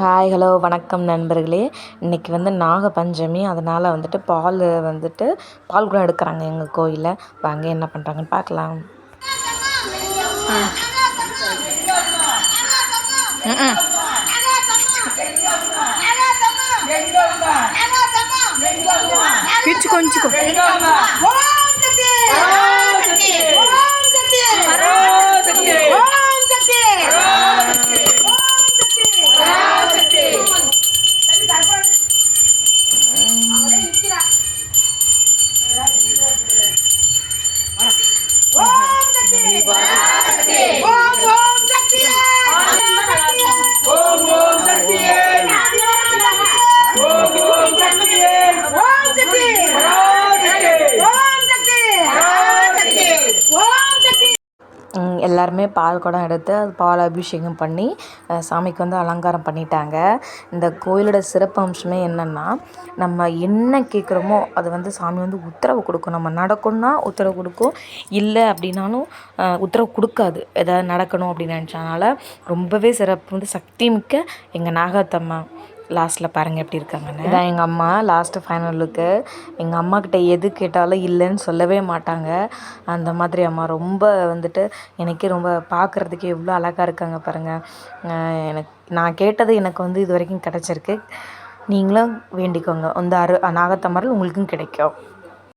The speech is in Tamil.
ஹாய் ஹலோ வணக்கம் நண்பர்களே. இன்றைக்கி வந்து நாகப்பஞ்சமி அதனால் வந்துட்டு பால் வந்துட்டு பால் குடம் எடுக்கிறாங்க எங்கள் கோயிலில். இப்போ அங்கே என்ன பண்ணுறாங்கன்னு பார்க்கலாம். பிச்சுக்கோ Diba? எல்லாருமே பால் குடம் எடுத்து அது பால் அபிஷேகம் பண்ணி சாமிக்கு வந்து அலங்காரம் பண்ணிட்டாங்க. இந்த கோயிலோட சிறப்பு அம்சமே என்னென்னா நம்ம என்ன கேட்குறோமோ அது வந்து சாமி வந்து உத்தரவு கொடுக்கும். நம்ம நடக்கணும்னா உத்தரவு கொடுக்கும். இல்லை அப்படின்னாலும் உத்தரவு கொடுக்காது. எதாவது நடக்கணும் அப்படின்னு நினச்சனால ரொம்பவே சிறப்பு வந்து சக்தி மிக்க எங்கள் நாகத்தம்மா. லாஸ்ட்டில் பாருங்கள் எப்படி இருக்காங்கன்னு. இதான் எங்கள் அம்மா லாஸ்ட்டு ஃபைனலுக்கு எங்கள் அம்மாக்கிட்ட எது கேட்டாலும் இல்லைன்னு சொல்லவே மாட்டாங்க. அந்த மாதிரி அம்மா ரொம்ப வந்துட்டு எனக்கே ரொம்ப பார்க்குறதுக்கே எவ்வளோ அழகாக இருக்காங்க பாருங்கள் எனக்கு நான் கேட்டது எனக்கு வந்து இது வரைக்கும் கிடச்சிருக்கு. நீங்களும் வேண்டிக்கோங்க. அந்த அரு நாகத்தமரல் உங்களுக்கும் கிடைக்கும்.